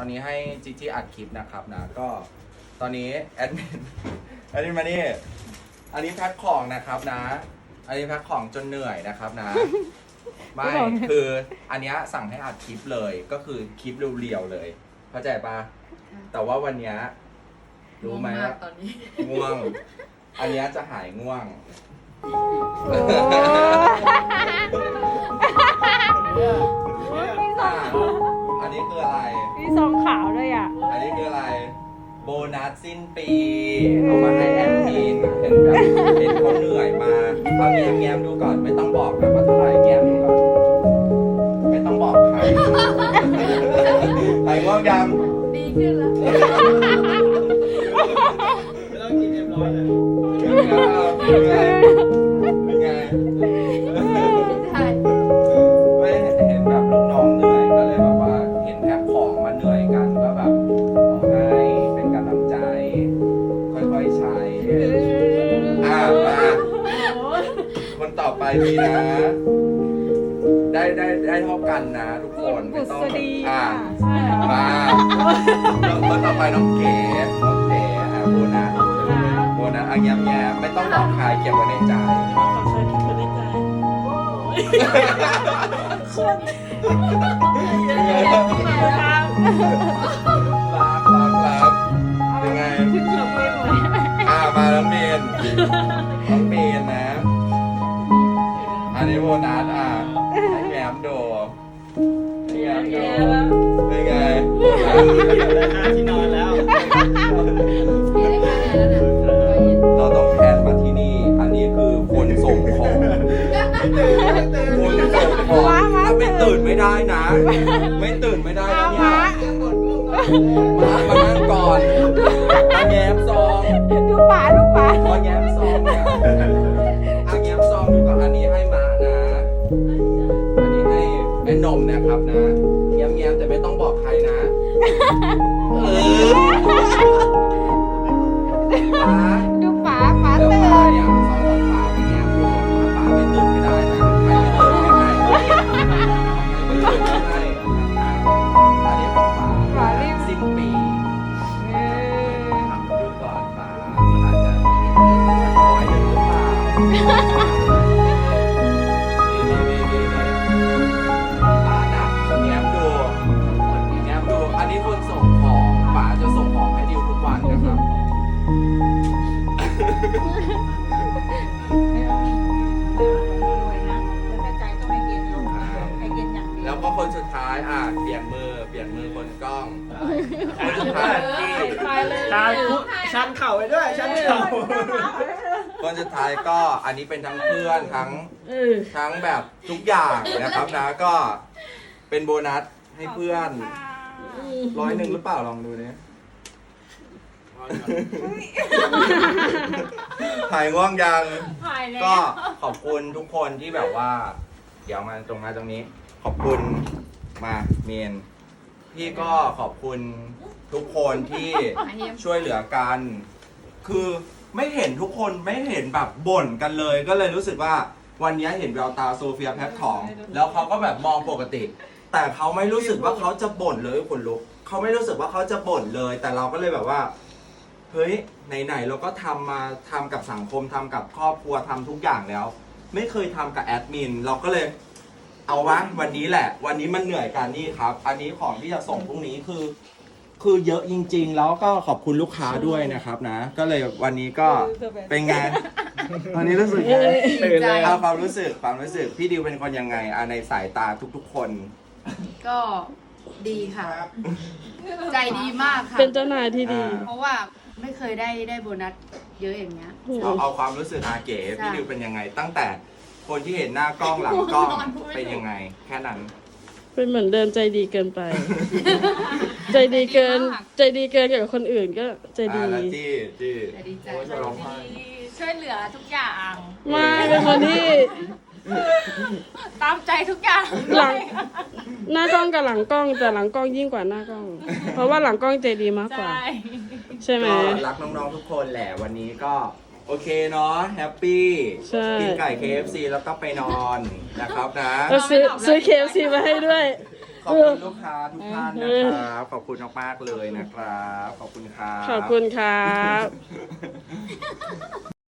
ตอนนี้ให้จิจิอัดคลิปนะครับนะก็ตอนนี้แอดมินแอดมินมานี่อันนี้แพ็คของนะครับนะ อันนี้แพ็คของจนเหนื่อยนะครับนะ ไม่คืออันเนี้ยสั่งให้อัดคลิปเลยก็คือคลิปเรียวๆเลย เข้าใจปะแต่ว่าวันเนี้ยรู้ไหมง่วงว่ากตอนนี้ง่วง อันเนี้ยจะหายง่วงอ่ นัสสิ้นปี เอามาให้แอดมินเห็นแบบเห็นเขาเหนื่อยมาเอาแง้มแง้มดูก่อนไม่ต้องบอกนะว่าเท่าไหร่แง้มดูก่อนไม่ต้องบอกใครใครง่วงยังดีขึ้นแล้ว คนต่อไปดีนะ ได้ได้ได้เท่ากันนะทุกคนไม่ต้องบุษดีอ่าใช่เหรอมาคนต่อไปน้องเก๋น้องเก๋อะโบนัสโบนัสอะแย้มแย้มไม่ต้องบอกใครเก็บไว้ในใจ รักรักรักเป็นไง อ่ามาน้องเมนน้องเมนนะอั นี้โบนัสอะให้แง้มดูให้แง้มดูเป็นไงเดี๋ยวเลยที่นอนแล้วไม่นแล้วน่ะใจเราต้องแพนมาที่นี่ อันนี้คือคนส่งของคนส่งของถ้าไม่ตื่นไม่ได้นะ ไม่ตื่นไม่ได้นะเนี่ยมามานั่งก่อนมาแง้มซอ Yay! ไปเลยชาชันเข่าไปด้วยชันเข่าคนสุดท้ายก็อันนี้เป็นทั้งเพื่อนทั้งทั้งแบบทุกอย่างนะครับนะก็เป็นโบนัสให้เพื่อนร้อยหนึ่งหรือเปล่าลองดูเนี่ยถ่ายง่วงยังก็ขอบคุณทุกคนที่แบบว่า เดี๋ยวมาตรงมาตรงนี้ ขอบคุณมาเมนพี่ก็ขอบคุณ ทุกคนที่ช่วยเหลือกัน คือไม่เห็นทุกคนไม่เห็นแบบบ่นกันเลย ก็เลยรู้สึกว่าวันนี้เห็นแววตาโซเฟียแพ็คของ แล้วเขาก็แบบมองปกติ แต่เขาไม่รู้สึกว่าเขาจะบ่นเลยคนลุกเขาไม่รู้สึกว่าเขาจะบ่นเลย แต่เราก็เลยแบบว่าเฮ้ยไหนๆเราก็ทำมาทำกับสังคมทำกับครอบครัวทำทุกอย่างแล้ว ไม่เคยทำกับแอดมินเราก็เลย เอาวะวันนี้แหละ วันนี้มันเหนื่อยกันนี่ครับ อันนี้ของที่จะส่งพรุ่งนี้คือ คือเยอะจริง ๆ แล้วก็ขอบคุณลูกค้าด้วยนะครับนะ ก็เลยวันนี้ก็เป็นไงวันนี้รู้สึกไงตื่นเลยเอาความรู้สึกความรู้สึกพี่ดิวเป็นคนยังไงอะในสายตาทุกๆ คน ก็ดีค่ะ ใจดีมากค่ะ เป็นเจ้านายที่ดี อ่า เพราะว่าไม่เคยได้ได้โบนัสเยอะอย่างเงี้ย เอาเอาความรู้สึกอาเก๋ใช่พี่ดิวเป็นยังไง ตั้งแต่คนที่เห็นหน้ากล้องหลังกล้องเป็นยังไง แค่นั้น เป็นเหมือนเดินใจดีเกินไป ใจดีเกิน ใจดีเกินกับคนอื่นก็ใจดี อ่าแล้วจี้จี้แต่ดีใจโอ้ยจะร้องไห้ช่วยเหลือทุกอย่างมาเป็นคนที่ตามใจทุกอย่างหลังหน้ากล้องกับหลังกล้องแต่หลังกล้องยิ่งกว่าหน้ากล้อง เพราะว่าหลังกล้องใจดีมากกว่า ใช่ใช่ไหม ก็รักน้องๆทุกคนแหละวันนี้ก็ โอเคเนาะแฮปปี้กินไก่ KFC แล้วก็ไปนอนนะครับนะซื้อซื้อเคฟซีมาให้ด้วย ขอบคุณลูกค้าทุกท่านนะครับ ขอบคุณมากๆเลยนะครับ ขอบคุณครับ ขอบคุณครับ